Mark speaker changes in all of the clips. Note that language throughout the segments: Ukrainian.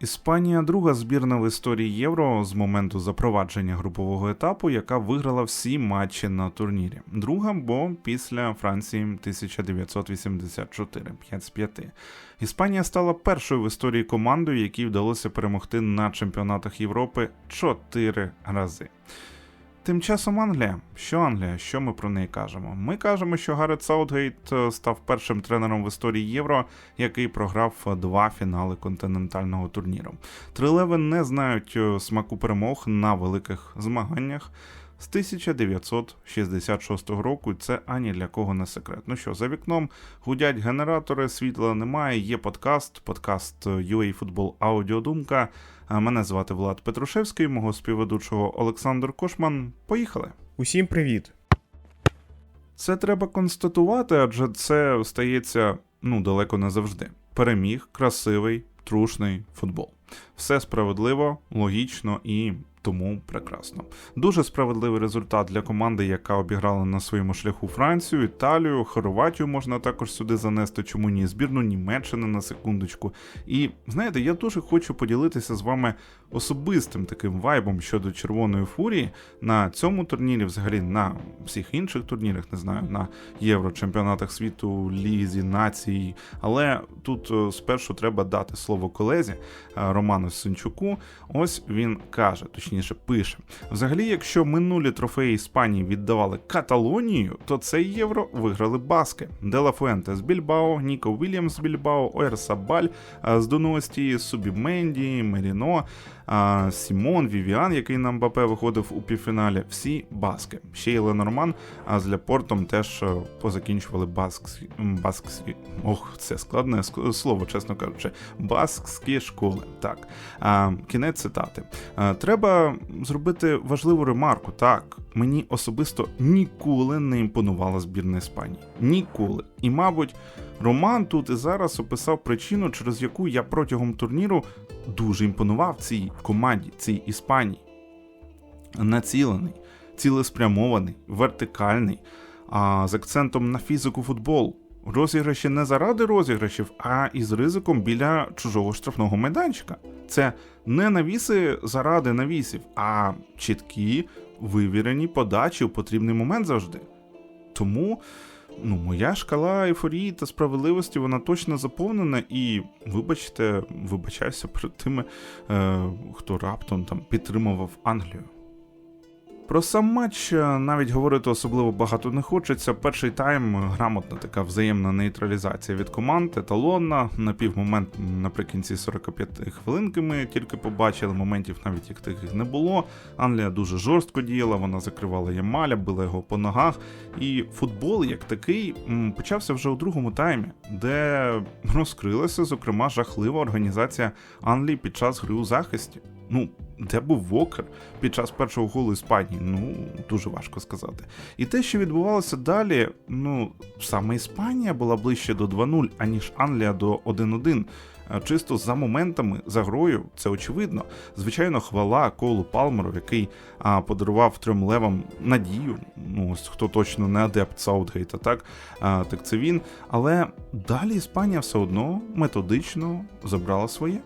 Speaker 1: Іспанія друга збірна в історії Євро з моменту запровадження групового етапу, яка виграла всі матчі на турнірі. Друга, бо після Франції 1984, 5 з 5. Іспанія стала першою в історії командою, якій вдалося перемогти на чемпіонатах Європи 4 рази. Тим часом Англія. Що Англія? Що ми про неї кажемо? Ми кажемо, що Гаррет Саутгейт е, став першим тренером в історії Євро, який програв е, два фінали континентального турніру. Трилеви не знають е, смаку перемог на великих змаганнях. З 1966 року це ані для кого не секрет. Ну що, за вікном гудять генератори, світла немає, є подкаст, подкаст UA Football Аудіодумка. Мене звати Влад Петрушевський, мого співведучого Олександр Кошман. Поїхали!
Speaker 2: Усім привіт!
Speaker 1: Це треба констатувати, адже це стається ну далеко не завжди. Переміг красивий, трушний футбол. Все справедливо, логічно і тому прекрасно. Дуже справедливий результат для команди, яка обіграла на своєму шляху Францію, Італію, Хорватію можна також сюди занести, чому ні, збірну Німеччини на секундочку. І знаєте, я дуже хочу поділитися з вами особистим таким вайбом щодо червоної фурії на цьому турнірі, взагалі на всіх інших турнірах, не знаю, на єврочемпіонатах світу, лізі, націй. Але тут е, спершу треба дати слово колезі е, Роману Синчуку. Ось він каже, точніше пише: взагалі, якщо минулі трофеї Іспанії віддавали Каталонію, то цей євро виграли баски. Дела Фуенте з Більбао, Ніко Вільямс з Більбао, Ойрсабаль з Доності, Субіменді, Меріно. А, Сімон, Вівіан, який на Мбапе виходив у півфіналі, всі баски. Ще й Ленорман, а з Ляпортом теж е, позакінчували баскські, баскські ох, це складне слово, чесно кажучи, баскські школи. Так, а, кінець цитати. А, треба зробити важливу ремарку. Так, мені особисто ніколи не імпонувала збірна Іспанії. Ніколи. І, мабуть, Роман тут і зараз описав причину, через яку я протягом турніру дуже імпонував цій команді, цій Іспанії. Націлений, цілеспрямований, вертикальний, а з акцентом на фізику футбол. Розіграші не заради розіграшів, а із ризиком біля чужого штрафного майданчика. Це не навіси заради навісів, а чіткі, вивірені подачі у потрібний момент завжди. Тому ну, моя шкала ейфорії та справедливості вона точно заповнена, і вибачте, вибачаюся перед тими, е, хто раптом там підтримував Англію. Про сам матч е, навіть говорити особливо багато не хочеться. Перший тайм е, грамотна така взаємна нейтралізація від команд, еталонна. На півмомент наприкінці 45 хвилинки ми тільки побачили. Моментів навіть як таких не було. Англія дуже жорстко діяла, вона закривала Ямаля, била його по ногах. І футбол, як такий, почався вже у другому таймі, де розкрилася, зокрема, жахлива організація Англії під час гри у захисті. Ну, де був Вокер під час першого голу Іспанії? Ну, дуже важко сказати. І те, що відбувалося далі, ну, саме Іспанія була ближче до 2-0, аніж Англія до 1-1. Е, Чисто за моментами, за грою, це очевидно. Звичайно, хвала Колу Палмеру, який а, подарував трьом левам надію. Ну, ось хто точно не адепт Саутгейта, так, а, так це він. Але далі Іспанія все одно методично забрала своє.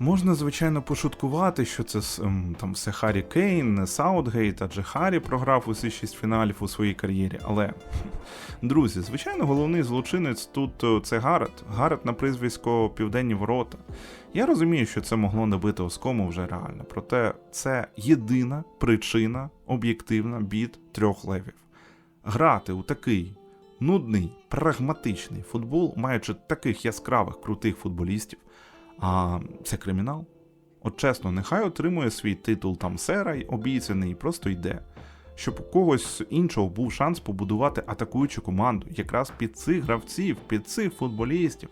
Speaker 1: Можна, звичайно, пошуткувати, що це ем, там все Харі Кейн, не Саутгейт, адже Харі програв усі шість фіналів у своїй кар'єрі. Але, друзі, звичайно, головний злочинець тут е, це Гарет. Гарет на прізвисько Південні Ворота. Я розумію, що це могло не бити оскому вже реально, проте це єдина причина об'єктивна бід трьох левів. Грати у такий нудний, прагматичний футбол, маючи таких яскравих крутих футболістів. А це кримінал. От чесно, нехай отримує свій титул там сера й обіцяний і просто йде. Щоб у когось іншого був шанс побудувати атакуючу команду, якраз під цих гравців, під цих футболістів.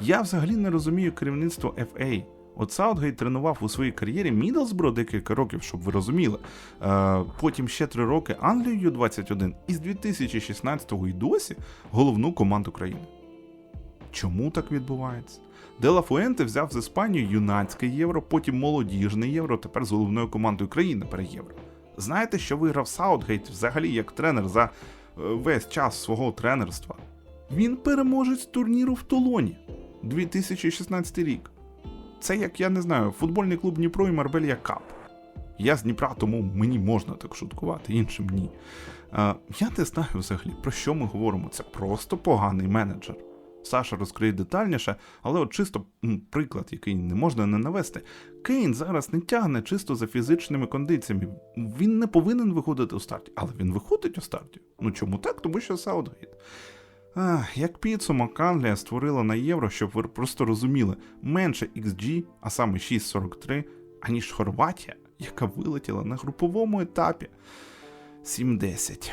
Speaker 1: Я взагалі не розумію керівництво FA. От Саутгейт тренував у своїй кар'єрі Мідлсбро декілька років, щоб ви розуміли. Е, потім ще три роки Англію 21 і з 2016-го і досі головну команду країни. Чому так відбувається? Дела Фуенте взяв з Іспанії юнацьке євро, потім молодіжне євро, тепер з головною командою країни пере євро. Знаєте, що виграв Саутгейт взагалі як тренер за е, весь час свого тренерства? Він переможець турніру в Тулоні 2016 рік. Це як я не знаю, футбольний клуб Дніпро і Марбелья Кап. Я з Дніпра, тому мені можна так шуткувати, іншим ні. Е, я не знаю взагалі, про що ми говоримо. Це просто поганий менеджер. Саша розкриє детальніше, але от чисто приклад, який не можна не навести. Кейн зараз не тягне чисто за фізичними кондиціями. Він не повинен виходити у старті, але він виходить у старті. Ну чому так? Тому що Саутгейт. Як підсумок Англія створила на євро, щоб ви просто розуміли, менше XG, а саме 6.43, аніж Хорватія, яка вилетіла на груповому етапі 7-10.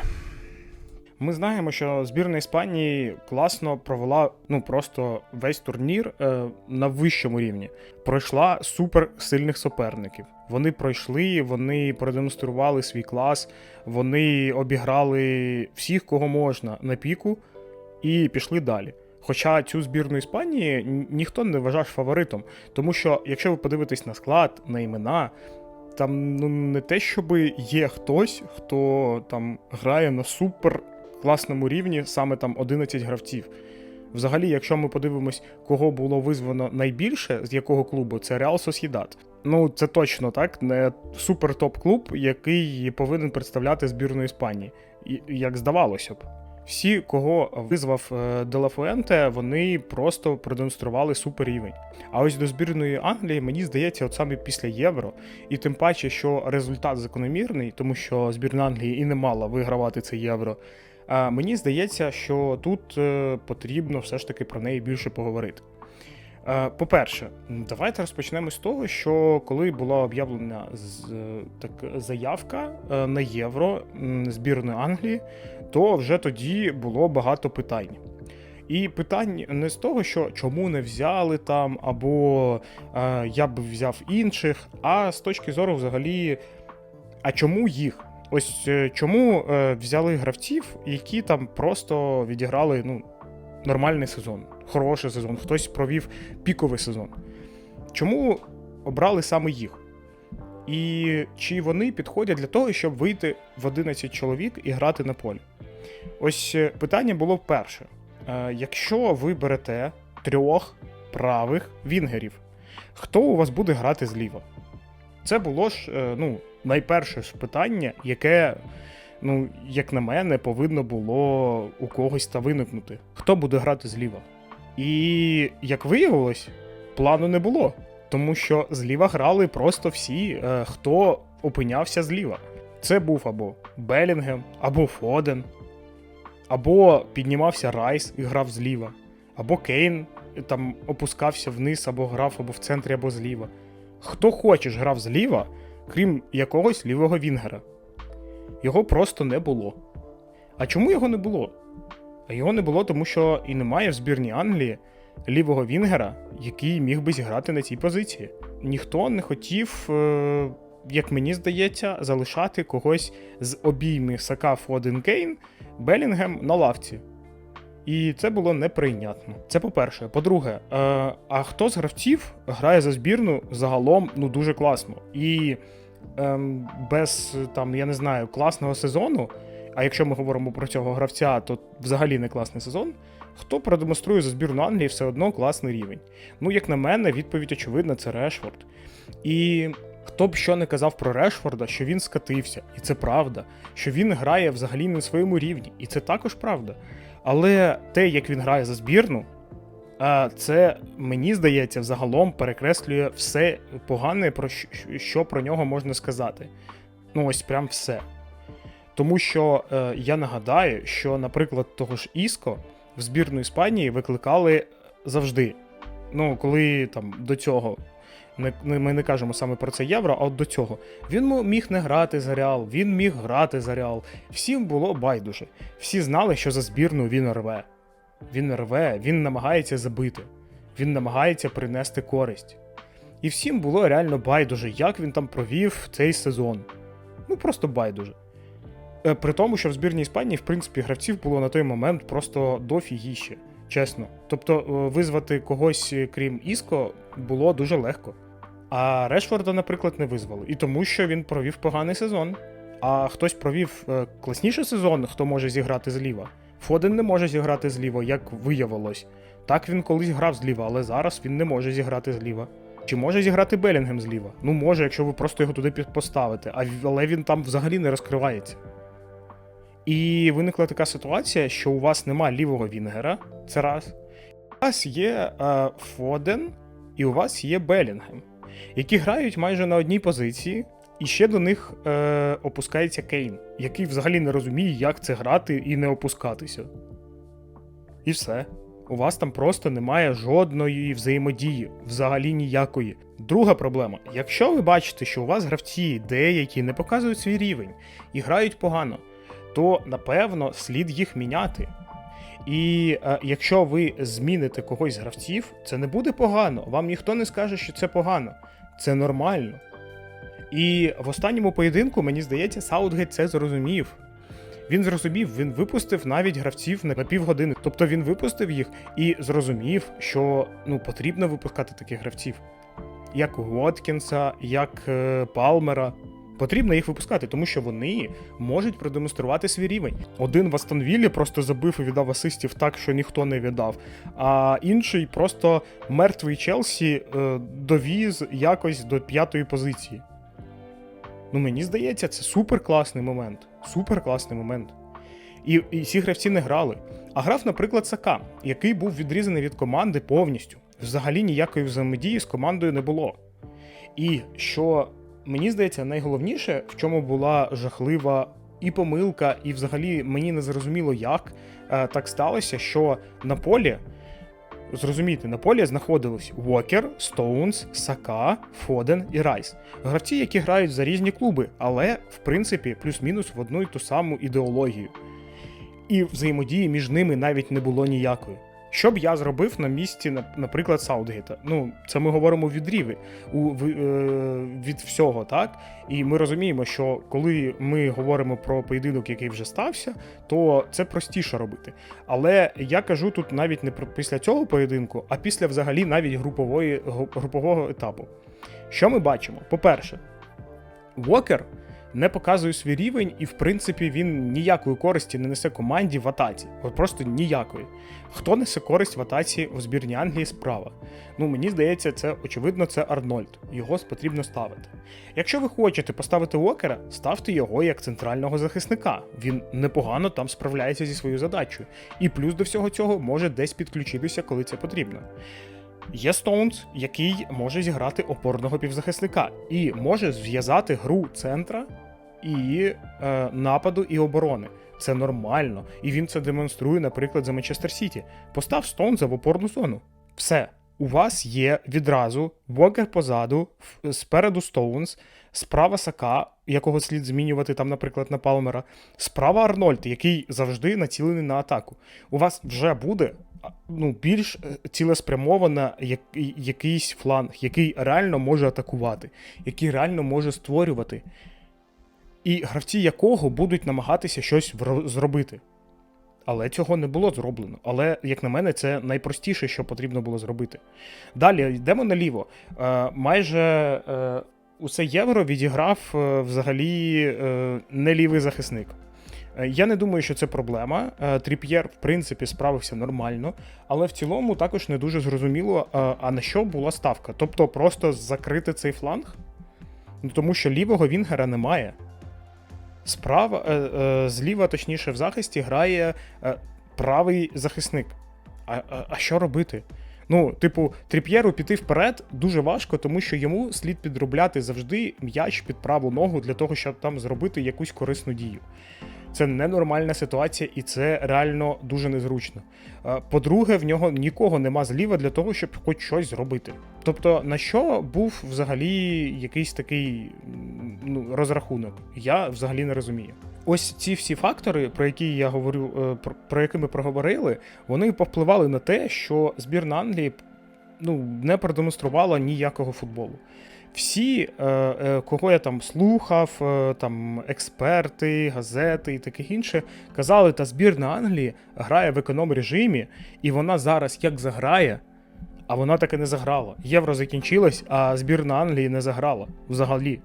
Speaker 2: Ми знаємо, що збірна Іспанії класно провела ну просто весь турнір е, на вищому рівні. Пройшла супер сильних суперників. Вони пройшли, вони продемонстрували свій клас, вони обіграли всіх, кого можна на піку, і пішли далі. Хоча цю збірну Іспанії ні- ніхто не вважав фаворитом, тому що якщо ви подивитесь на склад, на імена, там ну не те, щоб є хтось, хто там грає на супер класному рівні, саме там 11 гравців. Взагалі, якщо ми подивимось, кого було визвано найбільше, з якого клубу, це Реал Сосідат. Ну, це точно так, не супер топ-клуб, який повинен представляти збірну Іспанії, як здавалося б. Всі, кого визвав е, Делафуенте, вони просто продемонстрували супер рівень. А ось до збірної Англії, мені здається, от саме після Євро, і тим паче, що результат закономірний, тому що збірна Англії і не мала вигравати це євро. Мені здається, що тут е, потрібно все ж таки про неї більше поговорити. Е, По-перше, давайте розпочнемо з того, що коли була об'явлена е, так, заявка на євро збірної Англії, то вже тоді було багато питань. І питань не з того, що чому не взяли там, або е, я б взяв інших, а з точки зору взагалі, а чому їх? Ось е, чому е, взяли гравців, які там просто відіграли ну, нормальний сезон, хороший сезон, хтось провів піковий сезон. Чому обрали саме їх? І чи вони підходять для того, щоб вийти в 11 чоловік і грати на полі? Ось е, питання було перше. Якщо ви берете трьох правих вінгерів, хто у вас буде грати зліва? Це було ж ну, найперше питання, яке, ну, як на мене, повинно було у когось та виникнути. Хто буде грати зліва? І як виявилось, плану не було. Тому що зліва грали просто всі, е, хто опинявся зліва. Це був або Белінгем, або Фоден, або піднімався Райс і грав зліва, або Кейн е, там опускався вниз, або грав або в центрі, або зліва. Хто хочеш грав зліва, крім якогось лівого Вінгера. Його просто не було. А чому його не було? А його не було, тому що і немає в збірній Англії лівого Вінгера, який міг би зіграти на цій позиції. Ніхто не хотів, е, як мені здається, залишати когось з обійми Сака Фоден Кейн Белінгем на лавці. І це було неприйнятно. Це по-перше. По-друге, е, а хто з гравців грає за збірну загалом ну дуже класно. І ем, без там, я не знаю, класного сезону. А якщо ми говоримо про цього гравця, то взагалі не класний сезон. Хто продемонструє за збірну Англії все одно класний рівень? Ну, як на мене, відповідь очевидна, це Решфорд. І хто б що не казав про Решфорда, що він скатився, і це правда, що він грає взагалі не на своєму рівні, і це також правда. Але те, як він грає за збірну, це мені здається, взагалом перекреслює все погане, про що, про нього можна сказати. Ну, ось прям все. Тому що е, я нагадаю, що, наприклад, того ж Іско в збірну Іспанії викликали завжди. Ну, коли там до цього. Ми не кажемо саме про це євро, а от до цього. Він міг не грати за Реал, він міг грати за Реал. Всім було байдуже. Всі знали, що за збірну він рве. Він рве, він намагається забити, він намагається принести користь. І всім було реально байдуже, як він там провів цей сезон. Ну просто байдуже. Е, При тому, що в збірній Іспанії, в принципі, гравців було на той момент просто дофігіще, чесно. Тобто, е, визвати когось, е, крім Іско, було дуже легко. А Решфорда, наприклад, не визвали. І тому, що він провів поганий сезон. А хтось провів е, класніший сезон, хто може зіграти зліва. Фоден не може зіграти зліва, як виявилось. Так він колись грав зліва, але зараз він не може зіграти зліва. Чи може зіграти Белінгем зліва? Ну може, якщо ви просто його туди поставите, але він там взагалі не розкривається. І виникла така ситуація, що у вас нема лівого Вінгера, це раз. У вас є е, Фоден і у вас є Белінгем, які грають майже на одній позиції, і ще до них е, опускається Кейн, який взагалі не розуміє, як це грати і не опускатися. І все. У вас там просто немає жодної взаємодії, взагалі ніякої. Друга проблема: якщо ви бачите, що у вас гравці деякі не показують свій рівень і грають погано, то напевно слід їх міняти. І е, якщо ви зміните когось з гравців, це не буде погано. Вам ніхто не скаже, що це погано. Це нормально. І в останньому поєдинку, мені здається, Саутгейт це зрозумів. Він зрозумів, він випустив навіть гравців на півгодини. Тобто він випустив їх і зрозумів, що ну, потрібно випускати таких гравців, як Уоткінса, як е, Палмера. Потрібно їх випускати, тому що вони можуть продемонструвати свій рівень. Один в Астонвіллі просто забив і віддав асистів так, що ніхто не віддав. А інший просто мертвий Челсі е, довіз якось до п'ятої позиції. Ну, мені здається, це супер класний момент. Супер класний момент. І, і ці гравці не грали. А грав, наприклад, Сака, який був відрізаний від команди повністю. Взагалі ніякої взаємодії з командою не було. І що мені здається, найголовніше, в чому була жахлива і помилка, і взагалі мені не зрозуміло, як е, так сталося, що на полі. Зрозумійте, на полі знаходились Уокер, Стоунс, Сака, Фоден і Райс. Гравці, які грають за різні клуби, але в принципі плюс-мінус в одну й ту саму ідеологію. І взаємодії між ними навіть не було ніякої. Що б я зробив на місці, наприклад, Саутгейта? Ну, це ми говоримо від ріви, у, в- е, від всього, так? І ми розуміємо, що коли ми говоримо про поєдинок, який вже стався, то це простіше робити. Але я кажу тут навіть не про після цього поєдинку, а після взагалі навіть групової, групового етапу. Що ми бачимо? По-перше, Уокер не показує свій рівень, і в принципі він ніякої користі не несе команді в атаці. От просто ніякої. Хто несе користь в атаці в збірні Англії справа? Ну мені здається, це очевидно, це Арнольд. Його потрібно ставити. Якщо ви хочете поставити Уокера, ставте його як центрального захисника. Він непогано там справляється зі своєю задачею. І плюс до всього цього може десь підключитися, коли це потрібно. Є Стоунс, який може зіграти опорного півзахисника і може зв'язати гру центра і е, нападу і оборони. Це нормально. І він це демонструє, наприклад, за Манчестер Сіті. Постав Стоунса в опорну зону. Все. У вас є відразу Вокер позаду, спереду Стоунс, справа Сака, якого слід змінювати там, наприклад, на Палмера, справа Арнольд, який завжди націлений на атаку. У вас вже буде ну, більш е, цілеспрямована як, якийсь фланг, який реально може атакувати, який реально може створювати, і гравці якого будуть намагатися щось зробити. Але цього не було зроблено. Але, як на мене, це найпростіше, що потрібно було зробити. Далі йдемо наліво. Е, майже е, усе євро відіграв е, взагалі е, не лівий захисник. Е, Я не думаю, що це проблема. Тріп'єр, в принципі, справився нормально, але в цілому також не дуже зрозуміло, а на що була ставка. Тобто просто закрити цей фланг? Ну, тому що лівого Вінгера немає. Справа, зліва, точніше, в захисті грає правий захисник. А, а, а що робити? Ну, типу, Тріп'єру піти вперед дуже важко, тому що йому слід підробляти завжди м'яч під праву ногу для того, щоб там зробити якусь корисну дію. Це ненормальна ситуація, і це реально дуже незручно. Е, По-друге, в нього нікого нема зліва для того, щоб хоч щось зробити. Тобто, на що був взагалі якийсь такий ну, розрахунок? Я взагалі не розумію. Ось ці всі фактори, про які я говорю, е, про, які ми проговорили, вони повпливали на те, що збірна Англії ну, не продемонструвала ніякого футболу. Всі, е, е, кого я там слухав, там експерти, газети і таке інше, казали, та збірна Англії грає в економ режимі, і вона зараз як заграє, а вона таки не заграла. Євро закінчилось, а збірна Англії не заграла взагалі.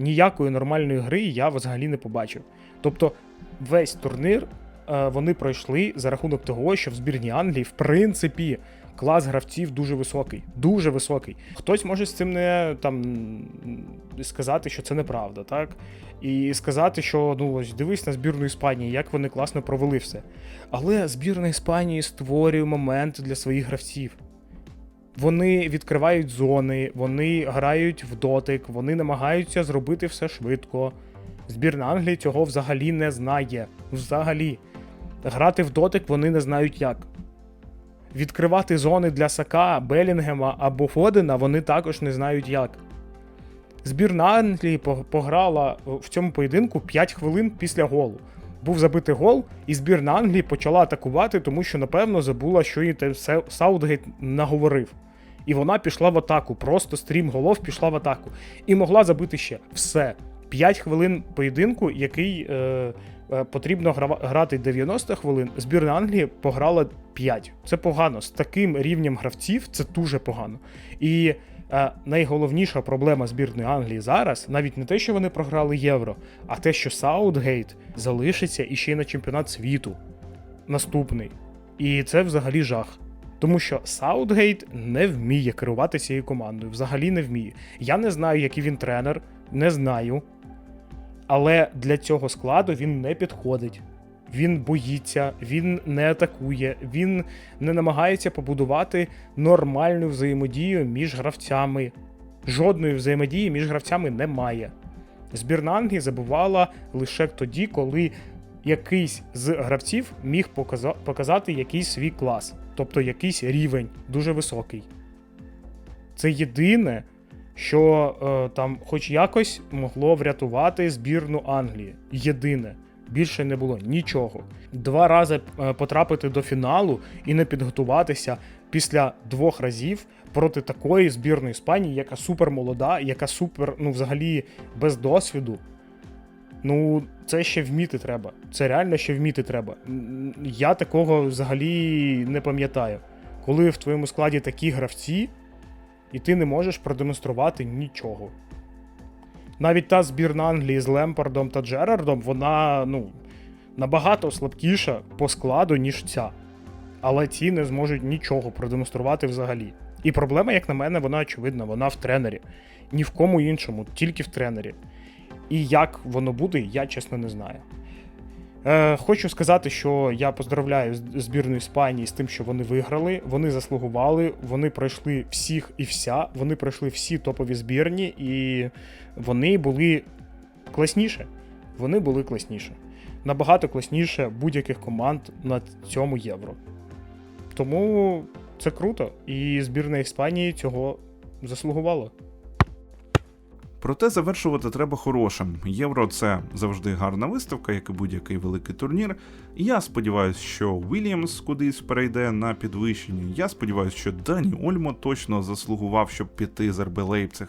Speaker 2: Ніякої нормальної гри я взагалі не побачив. Тобто весь турнір е, вони пройшли за рахунок того, що в збірній Англії, в принципі, клас гравців дуже високий. Дуже високий. Хтось може з цим не там сказати, що це неправда, так? І сказати, що ну ось дивись на збірну Іспанії, як вони класно провели все. Але збірна Іспанії створює моменти для своїх гравців. Вони відкривають зони, вони грають в дотик, вони намагаються зробити все швидко. Збірна Англії цього взагалі не знає. Взагалі. Грати в дотик вони не знають як. Відкривати зони для Сака, Белінгема або Фодена вони також не знають як. Збірна Англії пограла в цьому поєдинку 5 хвилин після голу. Був забитий гол, і збірна Англії почала атакувати, тому що, напевно, забула, що їй Саутгейт наговорив. І вона пішла в атаку, просто стрім голов пішла в атаку. І могла забити ще все. 5 хвилин поєдинку, який е, е, потрібно грава- грати 90 хвилин. Збірна Англії пограла 5. Це погано. З таким рівнем гравців це дуже погано. І е, найголовніша проблема збірної Англії зараз навіть не те, що вони програли євро, а те, що Саутгейт залишиться іще й на чемпіонат світу наступний. І це взагалі жах. Тому що Саутгейт не вміє керувати цією командою, взагалі не вміє. Я не знаю, який він тренер, не знаю. Але для цього складу він не підходить. Він боїться, він не атакує, він не намагається побудувати нормальну взаємодію між гравцями. Жодної взаємодії між гравцями немає. Збірна Англії забувала лише тоді, коли якийсь з гравців міг показати якийсь свій клас, тобто якийсь рівень дуже високий. Це єдине, що е, там, хоч якось, могло врятувати збірну Англії. Єдине. Більше не було нічого. Два рази е, потрапити до фіналу і не підготуватися після двох разів проти такої збірної Іспанії, яка супер молода, яка супер, ну, взагалі, без досвіду. Ну, це ще вміти треба. Це реально ще вміти треба. Я такого взагалі не пам'ятаю. Коли в твоєму складі такі гравці, і ти не можеш продемонструвати нічого. Навіть та збірна Англії з Лемпардом та Джерардом, вона ну, набагато слабкіша по складу, ніж ця. Але ці не зможуть нічого продемонструвати взагалі. І проблема, як на мене, вона очевидна, вона в тренері. Ні в кому іншому, тільки в тренері. І як воно буде, я чесно не знаю. Е, хочу сказати, що я поздравляю збірну Іспанії з тим, що вони виграли. Вони заслугували, вони пройшли всіх і вся, вони пройшли всі топові збірні, і вони були класніше. Вони були класніше. Набагато класніше будь-яких команд на цьому євро. Тому це круто, і збірна Іспанії цього заслугувала.
Speaker 1: Проте завершувати треба хорошим. Євро це завжди гарна виставка, як і будь-який великий турнір. Я сподіваюся, що Вільямс кудись перейде на підвищення. Я сподіваюся, що Дані Ольмо точно заслугував, щоб піти з РБ Лейпциг.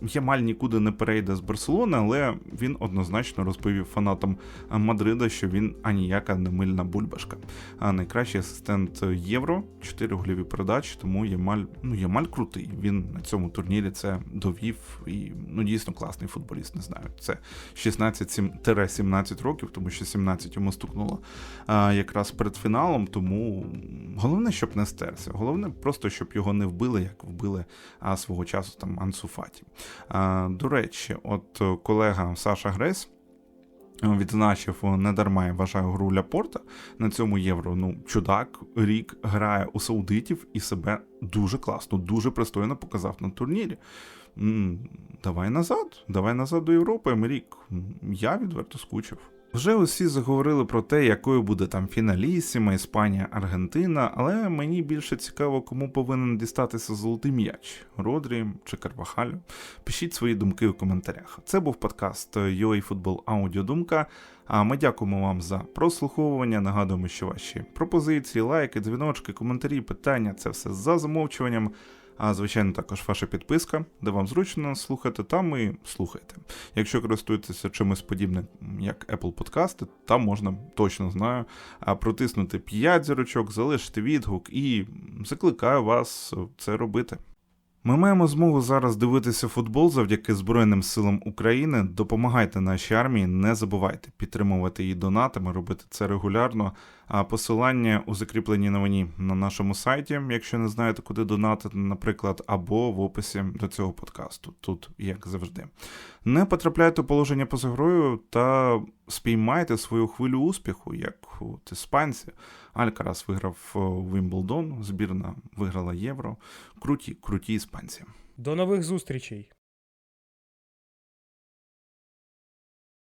Speaker 1: Ямаль нікуди не перейде з Барселони, але він однозначно розповів фанатам Мадрида, що він аніяка не мильна бульбашка. А найкращий асистент Євро, 4 голіві передачі, тому Ямаль, ну Ямаль крутий. Він на цьому турнірі це довів і ну дійсно класний футболіст. Не знаю. Це 16-17 років, тому що 17 йому стукнуло а, якраз перед фіналом. Тому головне, щоб не стерся. Головне, просто щоб його не вбили, як вбили а, свого часу там Ансу Фаті. До речі, от е, колега Саша Гресь. е, Відзначив е, не дарма, я вважаю гру Ляпорта на цьому євро. Ну, чудак рік грає у саудитів і себе дуже класно, дуже пристойно показав на турнірі. Давай назад, давай назад до Європи, Емерік. Я відверто скучив. Вже усі заговорили про те, якою буде там фіналісіма, Іспанія, Аргентина, але мені більше цікаво, кому повинен дістатися золотий м'яч Родрі чи Карвахалю. Пишіть свої думки у коментарях. Це був подкаст UA Football Аудіодумка. А ми дякуємо вам за прослуховування. Нагадуємо, що ваші пропозиції, лайки, дзвіночки, коментарі, питання це все за замовчуванням. А звичайно, також ваша підписка, де вам зручно слухати, там і слухайте. Якщо користуєтеся чимось подібним, як Apple Podcast, там можна точно знаю протиснути 5 зірочок, залишити відгук і закликаю вас це робити. Ми маємо змогу зараз дивитися футбол завдяки Збройним силам України. Допомагайте нашій армії, не забувайте підтримувати її донатами, робити це регулярно. А посилання у закріпленій новині на нашому сайті, якщо не знаєте, куди донатити, наприклад, або в описі до цього подкасту. Тут, як завжди. Не потрапляйте у положення поза грою та спіймайте свою хвилю успіху, як от іспанці. Алькарас виграв е, Вімблдон, збірна виграла Євро. Круті, круті іспанці.
Speaker 2: До нових зустрічей!